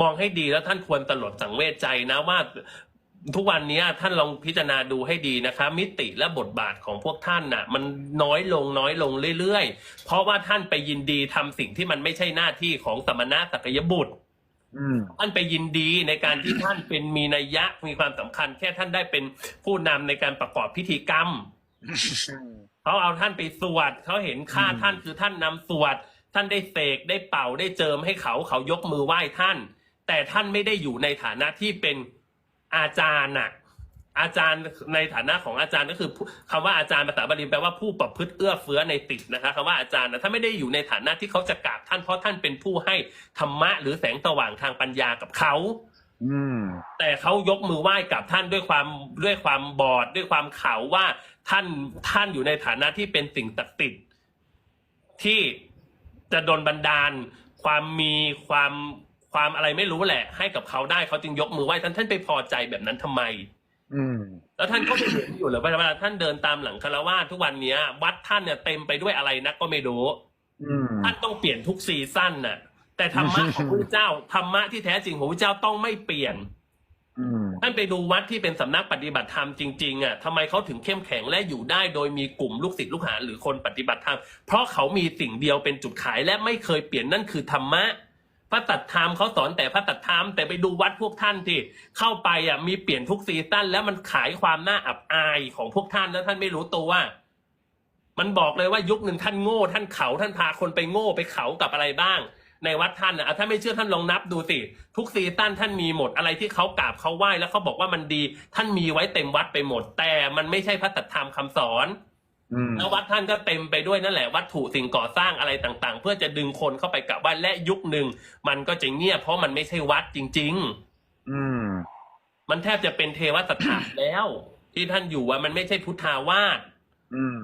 มองให้ดีแล้วท่านควรตลดสังเวชใจนะว่าทุกวันนี้ท่านลองพิจารณาดูให้ดีนะคะ มิติและบทบาทของพวกท่านน่ะ มันน้อยลงน้อยลงเรื่อยๆ เพราะว่าท่านไปยินดีทำสิ่งที่มันไม่ใช่หน้าที่ของสมณะสักยบุตรอืมท่านไปยินดีในการที่ท่านเป็นมีนัยยะมีความสำคัญ แค่ท่านได้เป็นผู้นำในการประกอบพิธีกรรมเขาเอาท่านไปสวดเขาเห็นค่าอืมท่านคือท่านนำสวดท่านได้เสกได้เป่าได้เจิมให้เขาเขายกมือไหว้ท่าน แต่ท่านไม่ได้อยู่ในฐานะที่เป็นอาจารย์น่ะอาจารย์ในฐานะของอาจารย์ก็คือผู้คำว่าอาจารย์ภาษาบาลีแปลว่าผู้ประพฤติเอื้อเฟื้อในติดนะคะคำว่าอาจารย์นะถ้านไม่ได้อยู่ในฐานะที่เขาจะกราบท่านเพราะท่านเป็นผู้ให้ธรรมะหรือแสงสว่างทางปัญญากับเขาอืมแต่เขายกมือไหว้กับท่านด้วยความด้วยความบอดด้วยความเขาว่าท่านท่านอยู่ในฐานะที่เป็นสิ่งศักดิ์สิทธิ์ที่จะดลบันดาล ความมีความ ความอะไรไม่รู้แหละ ให้กับเขาได้เขาจึงยกมือไหว้ท่านท่านไปพอใจแบบนั้นทำไม อืม แล้วท่านก็ไม่เห็นอยู่เหรือว่าเวลาท่านเดินตามหลังคารวาสทุกวันเนี้ย วัดท่านเนี่ยเต็มไปด้วยอะไรนักก็ไม่รู้อืมท่านต้องเปลี่ยนทุกซีซั่นน่ะ แต่ธรรมะของพระเจ้าธรรมะที่แท้จริงของพระเจ้าต้องไม่เปลี่ยนอืมท่านไปดูวัดที่เป็นสำนักปฏิบัติธรรมจริงๆอะทำไมเขาถึงเข้มแข็งและอยู่ได้ โดยมีกลุ่มลูกศิษย์ลูกหาหรือคนปฏิบัติธรรมเพราะเขามีสิ่งเดียวเป็นจุดขายและไม่เคยเปลี่ยนนั่นคือธรรมะ พระตัดธรรมเขาสอนแต่พระตัดธรรมแต่ไปดูวัดพวกท่านที่เข้าไปอะมีเปลี่ยนทุกซีซั่นแล้วมันขายความน่าอับอายของพวกท่านแล้วท่านไม่รู้ตัวว่า มันบอกเลยว่ายุคหนึ่งท่านโง่ ท่านเขาท่านพาคนไปโง่ไปเขากับอะไรบ้าง ในวัดท่านอะถ้าไม่เชื่อท่านลองนับดูสิทุกซีซั่นท่านมีหมดอะไรที่เขากราบเขาไหว้แล้วเขาบอกว่ามันดี ท่านมีไว้เต็มวัดไปหมด แต่มันไม่ใช่พระตัดธรรมคำสอน แล้ววัดท่านก็เต็มไปด้วยนั่นแหละวัตถุสิ่งก่อสร้างอะไรต่างๆ เพื่อจะดึงคนเข้าไปกราบไหว้และยุคหนึ่งมันก็จะเงียบเพราะมันไม่ใช่วัดจริงอืมๆมันแทบจะเป็นเทวสถานแล้ว ที่ท่านอยู่ว่ามันไม่ใช่พุทธาวาสอืม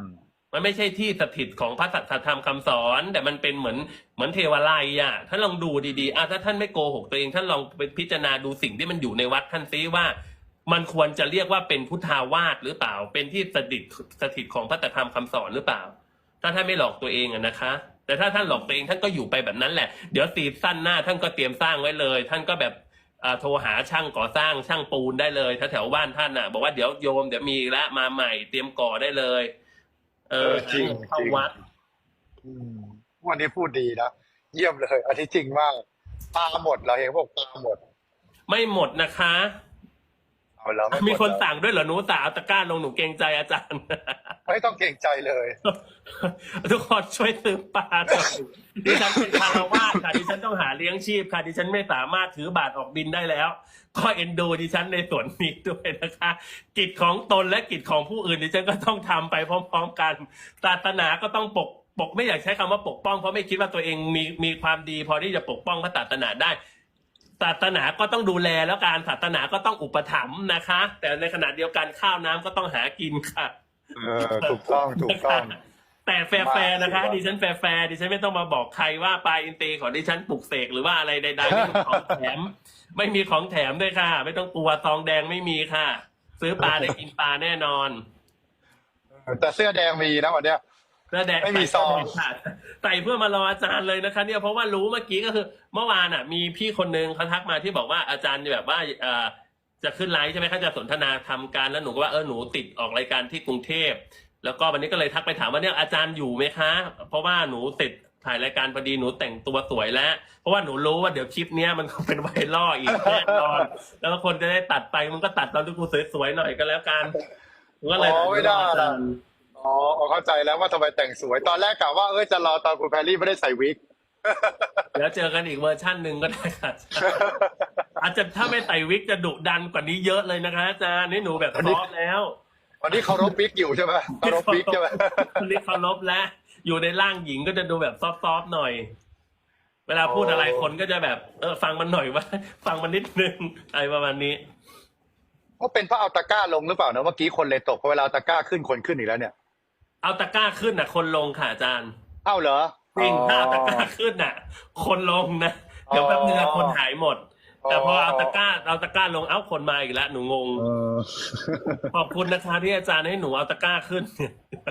มันไม่ใช่ที่สถิตของพระสัทธรรมคำสอน แต่มันเป็นเหมือนเหมือนเทวไลยอะท่านลองดูดีๆอะถ้าท่านไม่โกหกตัวเองท่านลองไปพิจารณาดูสิ่งที่มันอยู่ในวัดท่านซิว่า มันควรจะเรียกว่าเป็นพุทธาวาสหรือเปล่า เป็นที่สถิตสถิตของพระสัทธรรมคำสอนหรือเปล่า ถ้าท่านไม่หลอกตัวเองอะนะคะ แต่ถ้าท่านหลอกตัวเองท่านก็อยู่ไปแบบนั้นแหละ เดี๋ยวซีซั่นหน้าท่านก็เตรียมสร้างไว้เลย ท่านก็แบบอ่าโทรหาช่างก่อสร้างช่างปูนได้เลยแถวๆบ้านท่านน่ะ บอกว่าเดี๋ยวโยมเดี๋ยวมีละมาใหม่เตรียมก่อได้เลย เออเออจริงเข้าจริงวัดอืมวันนี้พูดดีนะเยี่ยมเลยอันที่จริงมากปลาหมดเราเห็นบอกปลาหมด ไม่หมดนะคะ เอาแล้วไหดมีคนแล้วสั่งด้วยเหรอหนูสาวตะกร้าลงหนูเกรงใจอาจารย์ ไม่ต้องเกรงใจเลย ทุกคนช่วยซื้อปลาหน่อยดิฉันเป็นคารวาสค่ะดิฉันต้องหาเลี้ยงชีพค่ะดิฉันไม่สามารถถือบาทออกบินได้แล้ว ก็เอ็นดูดิฉันในส่วนนี้ด้วยนะคะ กิจของตนและกิจของผู้อื่นดิฉันก็ต้องทำไปพร้อม ๆ กันศาสนาก็ต้องปกปกไม่อยากใช้คำว่าปกป้องเพราะไม่คิดว่าตัวเองมีมีความดี พอที่จะปกป้องพระศาสนาได้ ศาสนาก็ต้องดูแลแล้วการศาสนาก็ต้องอุปถัมภ์นะคะ แต่ในขณะเดียวกันข้าวน้ำก็ต้องหากินค่ะเออถูกต้องถูกต้อง แต่แฟร์ๆนะคะ ดิฉันแฟร์ๆดิฉันไม่ต้องมาบอกใครว่าปลาอินทรีของดิฉันปลุกเสกหรือว่าอะไรใดๆไม่มีของแถม ไม่มีของแถมด้วยค่ะ ไม่ต้องกลัวซองแดงไม่มีค่ะ ซื้อปลาได้กินปลาแน่นอน แต่เสื้อแดงมีนะวันเนี้ย เสื้อแดงไม่มีซองค่ะใส่เพื่อมารออาจารย์เลยนะคะ เนี่ยเพราะว่ารู้เมื่อกี้ก็คือ เมื่อวานอะ มีพี่คนนึงเขาทักมาที่บอกว่าอาจารย์แบบว่าเอ่อจะขึ้นไลฟ์ใช่ไหมเขาจะสนทนาทำการแล้วหนูก็ว่าเออหนูติดออกรายการที่กรุงเทพ แล้วก็วันนี้ก็เลยทักไปถามว่าเนี่ยอาจารย์อยู่ไหมคะ เพราะว่าหนูติดถ่ายรายการพอดีหนูแต่งตัวสวยแล้ว เพราะว่าหนูรู้ว่าเดี๋ยวคลิปเนี้ยมันคงเป็นไวรัลอีกแน่นอน แล้วคนจะได้ตัดไปมันก็ตัดตอนที่กูสวยๆหน่อยก็แล้วกันหนูก็เลยอ๋อไม่ได้ อาจารย์ อ๋อเอาเข้าใจแล้วว่าทำไมแต่งสวย ตอนแรกกะว่าเอ้ยจะรอตอนคุณแพรรี่ไม่ได้ใส่วิก เดี๋ยวเจอกันอีกเวอร์ชั่นหนึ่งก็ได้ค่ะอาจจะถ้าไม่ใส่วิกจะดุดันกว่านี้เยอะเลยนะคะอาจารย์นี่หนูแบบวันพนี้ร้อมแล้ววันนี้เคารพวิกอยู่ใช่ไหมเคารพวิกใช่ไหมคนนี้เคารพแล้วอยู่ในร่างหญิงก็จะดูแบบซอฟๆหน่อย เวลาพูดอะไรคนก็จะแบบ เออ ฟังมันหน่อยว่า ฟังมันนิดนึงอะไรประมาณนี้ก็เป็นเพราะเอาตะกร้าลงหรือเปล่านะเมื่อกี้คนเลยตกเพราะเวลาเอาตะกร้าขึ้นคนขึ้นอีกแล้วเนี่ย เอาตะกร้าขึ้นน่ะคนลงค่ะอาจารย์เอ้าเหรอ จริงถ้าเอาตะกร้าขึ้นน่ะ คนลงนะเดี๋ยวแป๊บนึงอะคนหายหมด แต่พอเอาตะกร้าเอาตะกร้าลงเอ้าคนมาอีกแล้วหนูงง เออขอบคุณนะคะที่อาจารย์ให้หนูเอาตะกร้าขึ้น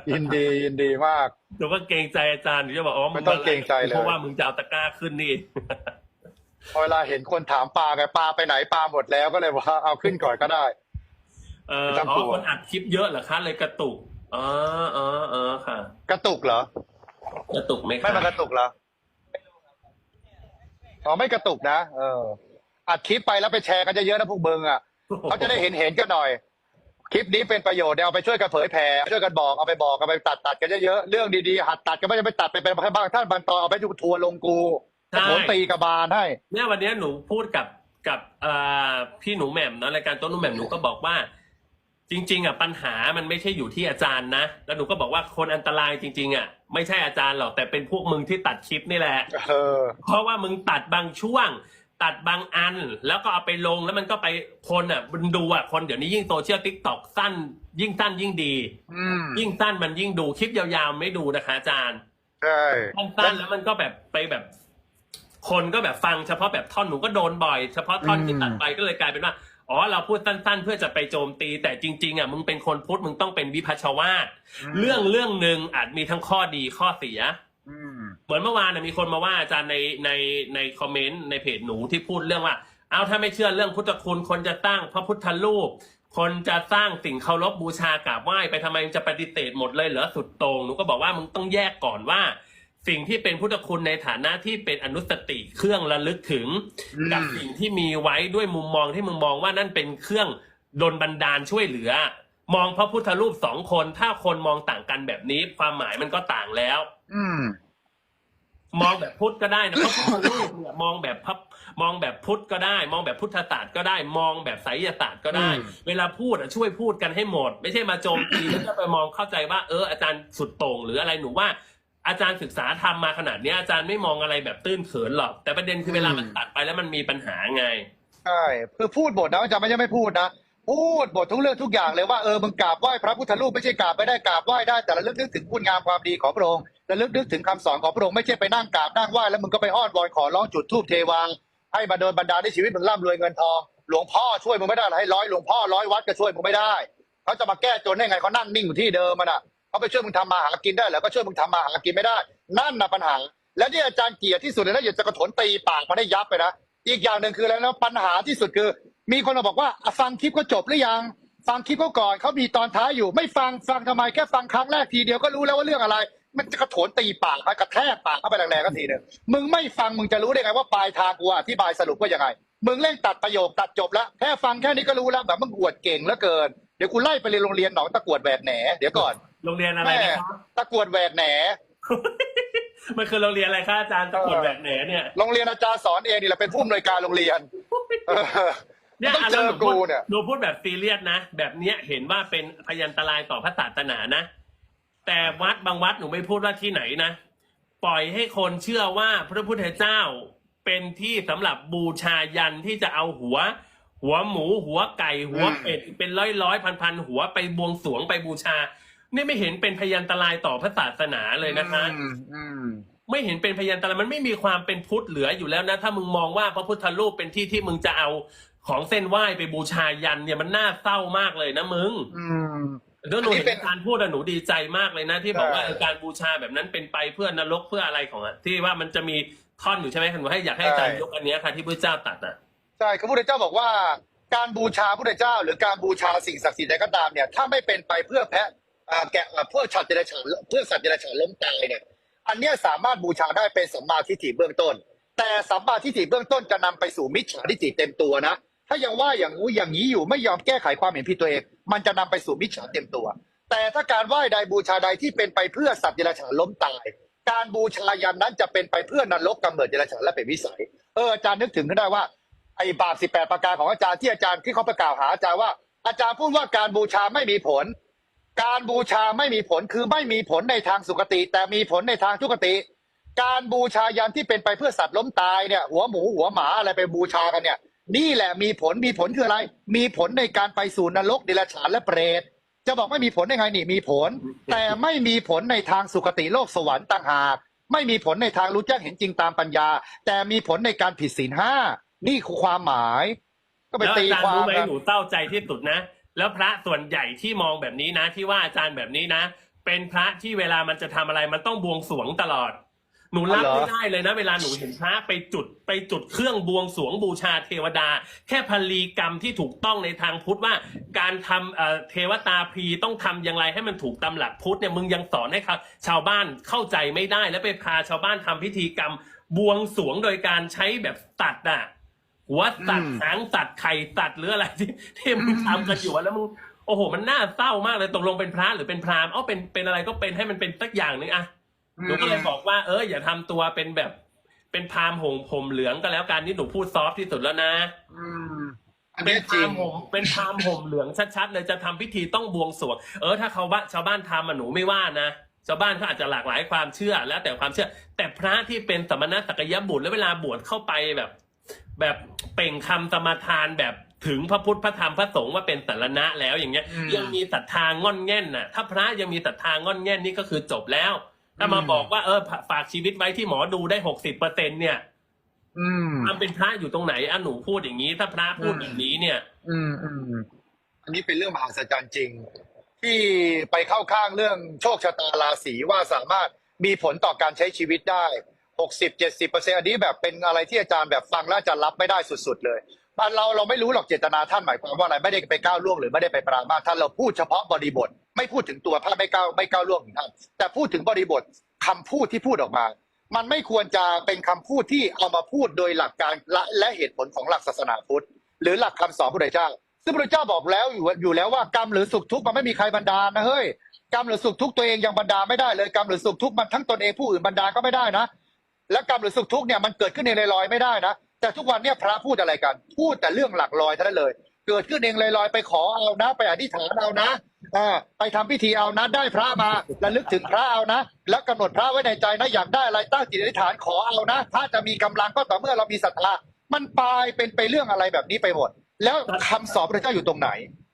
ยินดียินดีมาก หนูก็เกรงใจอาจารย์หนูจะบอกอ๋อไม่ต้องเกรงใจเลย เพราะว่ามึงจะเอาตะกร้าขึ้นนี่ พอเวลาเห็นคนถามปลาไงปลาไปไหนปลาหมดแล้วก็เลยว่าเอาขึ้นก่อนก็ได้ เออไม่ต้องอ๋อกลัวคนอัดคลิปเยอะเหรอคะเลยกระตุก อ๋ออ๋ออ๋อค่ะ กระตุกเหรอ กระตุกไหมไม่คะมากระตุกเหรออ๋อไม่กระตุกนะ เออ อัดคลิปไปแล้วไปแชร์กันเยอะๆนะพวกเบิงอะเขาจะได้เห็นเห็นกันหน่อย คลิปนี้เป็นประโยชน์เดี๋ยวเอาไปช่วยกันเผยแผ่ช่วยกันบอกเอาไปบอกเอาไปตัดตัดกันเยอะๆเรื่องดีๆหัดตัดกันไม่ใช่ไปตัดไปเป็นบางท่านบางตอนเอาไปดูทัวร์ลงกูใช่ผมตีกระบาลให้เนี่ยวันเนี้ยหนูพูดกับกับเอ่อพี่หนูแหม่มเนอะรายการต้นหนูแหม่มหนูก็บอกว่า จริง ๆอะปัญหามันไม่ใช่อยู่ที่อาจารย์นะ แล้วหนูก็บอกว่าคนอันตรายจริง ๆอะไม่ใช่อาจารย์หรอกแต่เป็นพวกมึงที่ตัดคลิปนี่แหละเออ เพราะว่ามึงตัดบางช่วง ตัดบางอัน แล้วก็เอาไปลงแล้วมันก็ไปคนอะมันดูอะคนเดี๋ยวนี้ยิ่งโซเชียลทิกตอกสั้น ยิ่งสั้นยิ่งดี อืมยิ่งสั้นมันยิ่งดูคลิปยาวๆไม่ดูนะคะอาจารย์ใช่สั้นๆแล้วมันก็แบบไปแบบ คนก็แบบฟังเฉพาะแบบท่อนหนูก็โดนบ่อย เฉพาะท่อนที่ตัดไปก็เลยกลายเป็นว่า อ๋อเราพูดสั้น ๆ เพื่อจะไปโจมตี แต่จริง ๆอะมึงเป็นคนพุทธมึงต้องเป็นวิพัชวาทเรื่องเรื่องหนึ่งอาจมีทั้งข้อดีข้อเสียอืมเหมือนเมื่อวานนะมีคนมาว่าอาจารย์ในในในคอมเมนต์ในเพจหนูที่พูดเรื่องว่า เอาถ้าไม่เชื่อเรื่องพุทธคุณคนจะตั้งพระพุทธรูป คนจะสร้างสิ่งเคารพบูชากราบไหว้ไปทำไมจะปฏิเสธหมดเลยเหรอสุดโตรงหนูก็บอกว่ามึงต้องแยกก่อนว่า สิ่งที่เป็นพุทธคุณในฐานะที่เป็นอนุสติเครื่องระลึกถึงอืมกับสิ่งที่มีไว้ด้วยมุมมองที่มึงมองว่านั่นเป็นเครื่องดลบันดาลช่วยเหลือ มองพระพุทธรูปสองคน ถ้าคนมองต่างกันแบบนี้ ความหมายมันก็ต่างแล้ว อืมมองแบบพุทธก็ได้นะเพราะพุทธรูปเนี่ยมองแบบพับมองแบบพุทธก็ได้ มองแบบพุทธศาสตร์ก็ได้ มองแบบไสยศาสตร์ก็ได้อืมเวลาพูดอะช่วยพูดกันให้หมด ไม่ใช่มาโจมตีแล้วก็ไปมองเข้าใจว่าเอออาจารย์สุดโต่งหรืออะไรหนูว่า อาจารย์ศึกษาทำมาขนาดเนี้ยอาจารย์ไม่มองอะไรแบบตื้นเขินหรอก แต่ประเด็นคือเวลามันตัดไปแล้วมันมีปัญหาไง ใช่คือพูดบทนะอาจารย์ไม่ใช่ไม่พูดนะ พูดบททุกเรื่องทุกอย่างเลยว่าเออมึงกราบไหว้พระพุทธรูปไม่ใช่กราบไม่ได้กราบไหว้ได้แต่ระลึกนึกถึงคุณงามความดีของพระองค์ระลึกนึกถึงคำสอนของพระองค์ไม่ใช่ไปนั่งกราบนั่งไหว้แล้วมึงก็ไปอ้อนวอนขอร้องจุดธูปเทวาให้มาโดนบันดาลให้ชีวิตมึงร่ำรวยเงินทองหลวงพ่อช่วยมึงไม่ได้หรอกให้ร้อยหลวงพ่อร้อยวัดก็ช่วยมึงไม่ได้เขาจะมาแก้จนได้ไงเขานั่งนิ่งอยู่ที่เดิมมันอะ เขาไปช่วยมึงทำมาหากินได้เหรอก็ช่วยมึงทำมาหากินไม่ได้ นั่นนะปัญหา และที่อาจารย์เกียดที่สุดเลยนะอย่าจะกระโถนตีปากมาได้ยับไปนะอีกอย่างหนึ่งคืออะไรนะปัญหาที่สุดคือ มีคนมาบอกว่าฟังคลิปก็จบหรือยัง ฟังคลิปก็ก่อนเขามีตอนท้ายอยู่ ไม่ฟังฟังทำไมแค่ฟังครั้งแรกทีเดียวก็รู้แล้วว่าเรื่องอะไร มันจะกระโถนตีปากไปกระแทกปากเข้าไปแรงๆก็ทีหนึ่งมึงไม่ฟังมึงจะรู้ได้ไงว่าปลายทางกูอธิบายสรุปว่ายังไงมึงเล่นตัดประโยคตัดจบแล้วแค่ฟังแค่นี้ก็รู้แล้วแบบมึงอวดเก่งเหลือเกินเดี๋ยวกูไล่ไปเรียนโรงเรียนหนองตะกวดแหวกแหนเดี๋ยวก่อน โรงเรียนอะไรแม่นะครับ ตะกรวดแหวกแหน มันคือโรงเรียนอะไรคะอาจารย์ตะกรวดแหวกแหนเนี่ย โรงเรียนอาจารย์สอนเองนี่แหละเป็นผู้อำนวยการโรงเรียนเออเนี่ยต้องอะเจแล้วอหนูพูกูดเนี่ย หนูพูดแบบซีเรียสนะ แบบเนี้ยเห็นว่าเป็นพยันตรายต่อพระศาสนานะ แต่วัดบางวัดหนูไม่พูดว่าที่ไหนนะ ปล่อยให้คนเชื่อว่าพระพุทธเจ้าเป็นที่สำหรับบูชายันที่จะเอาหัว หัวหมูหัวไก่หัวเป็ดเป็นร้อยร้อยพันพันๆหัวไปบวงสรวงไปบูชา นี่ไม่เห็นเป็นพยันตรายต่อพระศาสนาเลยนะคะอืมอืมไม่เห็นเป็นพยันตรายมันไม่มีความเป็นพุทธเหลืออยู่แล้วนะ ถ้ามึงมองว่าพระพุทธรูปเป็นที่ที่มึงจะเอาของเส้นไหว้ไปบูชายันเนี่ยมันน่าเศร้ามากเลยนะมึงอืมเดี๋ยวหนูอันนี้เห็นเป็นการพูดอะหนูดีใจมากเลยนะ ที่บอกว่าใช่เออการบูชาแบบนั้นเป็นไปเพื่อนรกเพื่ออะไรของอะที่ว่ามันจะมีท่อนอยู่ใช่ไหมหนูให้อยากให้อาจารย์ยกอันเนี้ยค่ะ ที่พระเจ้าตัดอะใช่พระพุทธเจ้าบอกว่า การบูชาพระพุทธเจ้า หรือการบูชาสิ่งศักดิ์สิทธิ์ใดก็ตามเนี่ย ถ้าไม่เป็นไปเพื่อแพะอ่า แกะอ่าเพื่อฉัตรเดรัจฉานเพื่อสัตว์เดรัจฉานล้มตายเนี่ย อันเนี้ยสามารถบูชาได้เป็นสัมมาทิฏฐิเบื้องต้น แต่สัมมาทิฏฐิเบื้องต้นจะนำไปสู่มิจฉาทิฏฐิเต็มตัวนะ ถ้ายังว่าอย่างงู้อย่างนี้อยู่ไม่ยอมแก้ไขความเห็นผิดตัวเอง มันจะนำไปสู่มิจฉาเต็มตัว แต่ถ้าการไหว้ใดบูชาใดที่เป็นไปเพื่อสัตว์เดรัจฉานล้มตาย การบูชายันนั้นจะเป็นไปเพื่อนรกกำเนิดเดรัจฉานและเป็นวิสัย เอออาจารย์นึกถึงขึ้นได้ว่าไอ้บาปสิบแปดประการของอาจารย์ที่อาจารย์ที่เขาประกาวหาอาจารย์ว่า อาจารย์พูดว่าการบูชาไม่มีผล การบูชาไม่มีผลคือไม่มีผลในทางสุคติ แต่มีผลในทางทุกติ การบูชายันที่เป็นไปเพื่อสัตว์ล้มตายเนี่ย หัวหมูหัวหมาอะไรไปบูชากันเนี่ย นี่แหละมีผลมีผลคืออะไร มีผลในการไปสู่นรกเดรัจฉานและเปรตจะบอกไม่มีผลได้ไงนี่มีผล แต่ไม่มีผลในทางสุคติโลกสวรรค์ต่างหากไม่มีผลในทางรู้แจ้งเห็นจริงตามปัญญา แต่มีผลในการผิดศีลห้านี่คือความหมาย ก็ไปแล้วตีอาจารคย์วามรู้ไหมกันหนูเศร้าใจที่สุดนะ แล้วพระส่วนใหญ่ที่มองแบบนี้นะ ที่ว่าอาจารย์แบบนี้นะ เป็นพระที่เวลามันจะทำอะไรมันต้องบวงสรวงตลอด หนูรับไม่ได้เลยนะ เวลาหนูเห็นพระไปจุดไปจุดเครื่องบวงสรวงบูชาเทวดา แค่พลีกรรมที่ถูกต้องในทางพุทธว่า การทำเออเทวตาพีต้องทำอย่างไรให้มันถูกตามหลักพุทธเนี่ยมึงยังสอนให้เขาชาวบ้านเข้าใจไม่ได้แล้วไปพาชาวบ้านทำพิธีกรรมบวงสรวงโดยการใช้แบบตัดอะ หัวตัดอืมหางตัดไข่ตัดหรืออะไรที่ที่มึงทำกันอยู่อะแล้วมึงโอ้โห มันน่าเศร้ามากเลยตกลงเป็นพระหรือเป็นพราหมณ์เอ้าเป็นเป็นอะไรก็เป็นให้มันเป็นสักอย่างหนึ่งอะหนูก็เลยบอกว่าเอออย่าทำตัวเป็นแบบ เป็นพราหมณ์หงผมเหลืองก็แล้วกันนี่หนูพูดซอฟต์ที่สุดแล้วนะอืมอันเป็นี้นพจริรางหมณ์ห่มเป็นพราหมณ์ห่มเหลืองชัดๆเลยจะทำพิธีต้องบวงสรวงเออถ้าเขาบ้านชาวบ้านทำอะหนูไม่ว่านะชาวบ้านเขาอาจจะหลากหลายความเชื่อแล้วแต่ความเชื่อ แต่พระที่เป็นสมณะสักยบุตรแล้วเวลาบวชเข้าไปแบบ แบบเปล่งคำสมาทานแบบถึงพระพุทธพระธรรมพระสงฆ์ว่าเป็นสารณะแล้วอย่างเงี้ยอืมยังมีศรัทธางอนแง่นน่ะ ถ้าพระยังมีศรัทธางอนแง่นนี่ก็คือจบแล้ว ถ้ามาอืมบอกว่าเออฝากชีวิตไว้ที่หมอดูได้หกสิบเปอร์เซ็นเนี่ยอืมมันเป็นพระอยู่ตรงไหนอะหนูพูดอย่างนี้ ถ้าพระพูดแบบนี้เนี่ย อืมอืมอันนี้เป็นเรื่องมหัศจรรย์จริง ที่ไปเข้าข้างเรื่องโชคชะตาราศีว่าสามารถมีผลต่อการใช้ชีวิตได้ หกสิบเจ็ดสิบเปอร์เซ็นอันนี้แบบเป็นอะไรที่อาจารย์แบบฟังแล้วอาจารย์รับไม่ได้สุด ๆ เลยบ้านเราเราไม่รู้หรอกเจตนาท่านหมายความว่าอะไรไม่ได้ไปก้าวล่วงหรือไม่ได้ไปปรามาท่านเราพูดเฉพาะบริบท ไม่พูดถึงตัวพระไม่ก้าวไม่ก้าวล่วงของท่านแต่พูดถึงบริบทคำพูดที่พูดออกมา มันไม่ควรจะเป็นคำพูดที่เอามาพูดโดยหลักการและและเหตุผลของหลักศาสนาพุทธ หรือหลักคำสอนพระเจ้า ซึ่งพระเจ้าบอกแล้วอยู่อยู่แล้วว่ากรรมหรือสุขทุกข์มันไม่มีใครบันดาลนะเฮ้ยกรรมหรือสุขทุกข์ตัวเองยังบันดาไม่ได้เลยกรรมหรือสุขทุกข์มันทั้งตนเองผู้อื่นบันดาก็ไม่ได้นะ และกรรมหรือสุขทุกข์เนี่ยมันเกิดขึ้นเองลอยๆไม่ได้นะแต่ทุกวันเนี่ยพระพูดอะไรกัน พูดแต่เรื่องหลักลอยเท่านั้นเลย เกิดขึ้นเองลอยๆไปขอเอานะ ไปอธิษฐานเอานะอ่าไปทำพิธีเอานะได้พระมาระลึกถึงพระเอานะ แล้วกำหนดพระไว้ในใจนะอยากได้อะไรตั้งจิตอธิษฐานขอเอานะพระจะมีกำลังก็ต่อเมื่อเรามีศรัทธามันปลายเป็นไปเรื่องอะไรแบบนี้ไปหมด แล้วคำสอนพระเจ้าอยู่ตรงไหน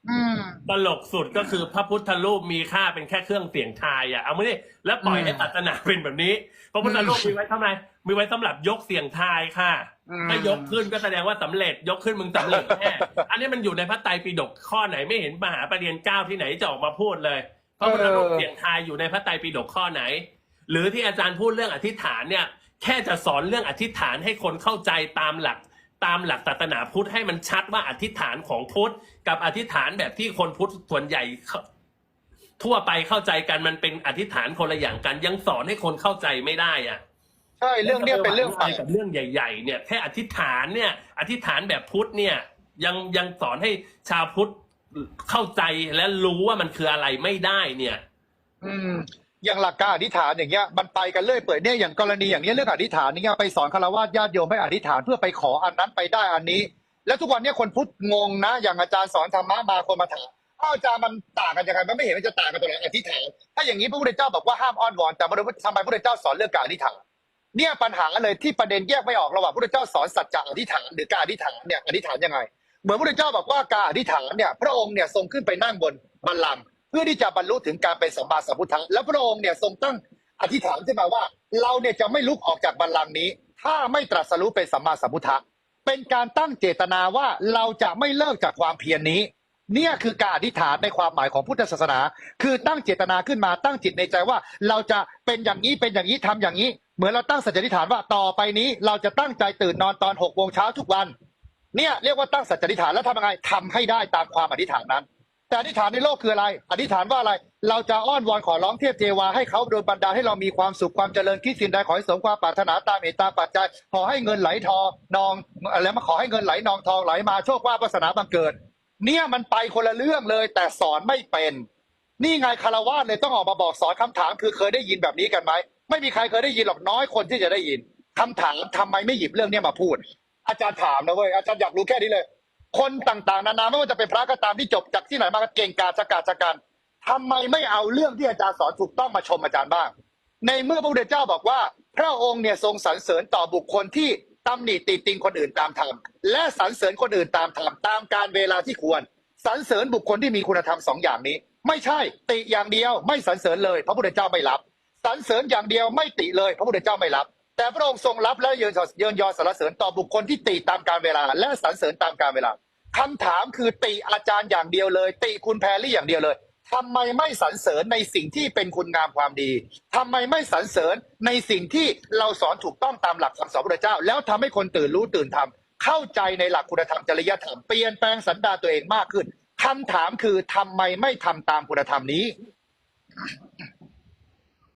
อืม ตลกสุดก็คือพระพุทธรูปมีค่าเป็นแค่เครื่องเสียงทายอะเอาไม่ได้แล้วปล่อยให้อืมศาสนาเป็นแบบนี้พระพุทธรูปมีไว้ทำไมมีไว้สำหรับยกเสียงทายค่ะอืม ถ้ายกขึ้นก็แสดงว่าสำเร็จยกขึ้นมึงสำเร็จแน่อันนี้มันอยู่ในพระไตรปิฎกข้อไหนไม่เห็นมหาประเรียนเก้าที่ไหนจะออกมาพูดเลยพระพุทธรูปเสียงทายอยู่ในพระไตรปิฎกข้อไหน หรือที่อาจารย์พูดเรื่องอธิษฐานเนี่ย แค่จะสอนเรื่องอธิษฐานให้คนเข้าใจตามหลัก ตามหลักศาสนาพุทธให้มันชัดว่าอธิษฐานของพุทธ กับอธิษฐานแบบที่คนพุทธส่วนใหญ่ทั่วไปเข้าใจกันมันเป็นอธิษฐานคนละอย่างกัน ยังสอนให้คนเข้าใจไม่ได้อะใช่เรื่องเนี้ยเป็นเรื่องใหม่กับเรื่องใหญ่ ๆ เนี่ยแค่อธิษฐานเนี่ยอธิษฐานแบบพุทธเนี่ย ยังยังสอนให้ชาวพุทธเข้าใจและรู้ว่ามันคืออะไรไม่ได้เนี่ย อืม อย่างหลักการอธิษฐานอย่างเงี้ยมันไปกันเรื่อยเปื่อยเนี่ยอย่างกรณีอย่างเนี้ยเรื่องอธิษฐานเนี่ยไปสอนคารวะญาติโยมให้อธิษฐานเพื่อไปขออันนั้นไปได้อันนี้ แล้วทุกวันเนี้คนพุทธงงนะ อย่างอาจารย์สอนธรรมะมาคนมาถามอ้าวอาจารย์มันต่างกันยังไงมันไม่เห็นมันจะต่างกันตรงไหนอธิษฐานถ้าอย่างนี้พระพุทธเจ้าบอกว่าห้ามอ้อนวอนแต่ทำไมพระพุทธเจ้าสอนเรื่องการอธิษฐานเนี่ยปัญหาเลยที่ประเด็นแยกไม่ออกระหว่างพระพุทธเจ้าสอนสัจจะอธิษฐานหรือการอธิษฐานเนี่ยอธิษฐานยังไง เหมือนพระพุทธเจ้าบอกว่าการอธิษฐานเนี่ยพระองค์เนี่ยทรงขึ้นไปนั่งบนบัลลังก์ เพื่อที่จะบรรลุถึงการเป็นสัมมาสัมพุทธะแล้วพระองค์เนี่ยทรงตั้งอธิษฐานขึ้นมาว่า เราเนี่ยจะไม่ลุกออกจากบัลลังก์นี้ ถ้าไม่ตรัสรู้เป็นสัมมาสัมพุทธะเป็นการตั้งเจตนาว่าเราจะไม่เลิกจากความเพียรนนี้ เนี่ยคือการอธิษฐานในความหมายของพุทธศาสนา คือตั้งเจตนาขึ้นมาตั้งจิตในใจว่า เราจะเป็นอย่างนี้เป็นอย่างนี้ทำอย่างนี้ เหมือนเราตั้งสัจจิฐานว่าต่อไปนี้ เราจะตั้งใจตื่นนอนตอนหกโมงเช้าทุกวัน เนี่ยเรียกว่าตั้งสัจจิฐานแล้วทำยังไงทำให้ได้ตามความอธิษฐานนั้น แต่อธิษฐานในโลกคืออะไร อธิษฐานว่าอะไร เราจะอ้อนวอนขอร้องเทพเทวาให้เขาโดนบันดาลให้เรามีความสุขความเจริญคิดสิ่งใดขอให้สมความปรารถนาตามเหตุตามปัจจัย ขอให้เงินไหลทองนองอะไรมาขอให้เงินไหลนองทองไหลมาโชคว่าภาสนาบังเกิด เนี่ยมันไปคนละเรื่องเลยแต่สอนไม่เป็น นี่ไงคารวะเลยต้องออกมาบอกสอนคำถาม คือเคยได้ยินแบบนี้กันไหมไม่มีใครเคยได้ยินหรอกน้อยคนที่จะได้ยินคำถามทำไมไม่หยิบเรื่องเนี้ยมาพูด อาจารย์ถามนะเว้ยอาจารย์อยากรู้แค่นี้เลย คนต่างๆ นานาไม่ว่าจะเป็นพระก็ตามที่จบจากที่ไหนมาก็เก่งกาจกาจกันทำไมไม่เอาเรื่องที่อาจารย์สอนถูกต้องมาชมอาจารย์บ้าง ในเมื่อพระพุทธเจ้าบอกว่า พระองค์เนี่ยทรงสรรเสริญต่อบุคคลที่ตำหนิติติงคนอื่นตามธรรมและสรรเสริญคนอื่นตามธรรมตามการเวลาที่ควรสรรเสริญบุคคลที่มีคุณธรรมสองอย่างนี้ ไม่ใช่ติอย่างเดียวไม่สรรเสริญเลย พระพุทธเจ้าไม่รับสรรเสริญอย่างเดียวไม่ติเลย พระพุทธเจ้าไม่รับ แต่พระองค์ทรงรับและเยินเยินยอสรรเสริญต่อบุคคลที่ติตามการเวลา และสรรเสริญตามการเวลาคำถามคือติอาจารย์อย่างเดียวเลย ติคุณแพรรี่อย่างเดียวเลยทำไมไม่สรรเสริญในสิ่งที่เป็นคุณงามความดีทำไมไม่สรรเสริญในสิ่งที่เราสอนถูกต้องตามหลักคำสอนพระเจ้า แล้วทำให้คนตื่นรู้ตื่นทำเข้าใจในหลักคุณธรรมจริยธรรมเปลี่ยนแปลงสันดานตัวเองมากขึ้นคำถามคือทำไมไม่ทำตามคุณธรรมนี้